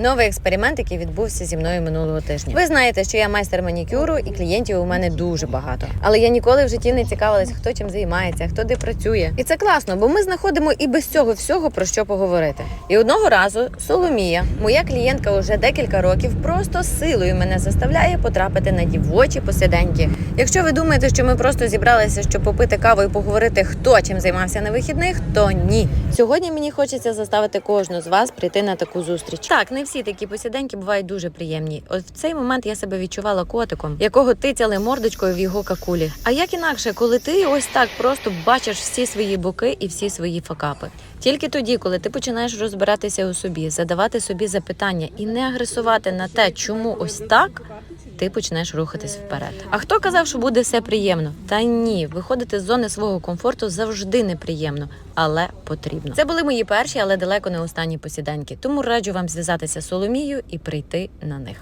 Новий експеримент, який відбувся зі мною минулого тижня. Ви знаєте, що я майстер манікюру, і клієнтів у мене дуже багато. Але я ніколи в житті не цікавилась, хто чим займається, хто де працює. І це класно, бо ми знаходимо і без цього всього про що поговорити. І одного разу Соломія, моя клієнтка уже декілька років, просто силою мене заставляє потрапити на дівочі посиденьки. Якщо ви думаєте, що ми просто зібралися, щоб попити каву і поговорити, хто чим займався на вихідних, то ні. Сьогодні мені хочеться заставити кожну з вас прийти на таку зустріч. Так, не всі такі посіденьки бувають дуже приємні. От в цей момент я себе відчувала котиком, якого тицяли мордочкою в його какулі. А як інакше, коли ти ось так просто бачиш всі свої боки і всі свої факапи. Тільки тоді, коли ти починаєш розбиратися у собі, задавати собі запитання і не агресувати на те, чому ось так. Ти почнеш рухатись вперед. А хто казав, що буде все приємно? Та ні, виходити з зони свого комфорту завжди неприємно, але потрібно. Це були мої перші, але далеко не останні посіденьки. Тому раджу вам зв'язатися з Соломією і прийти на них.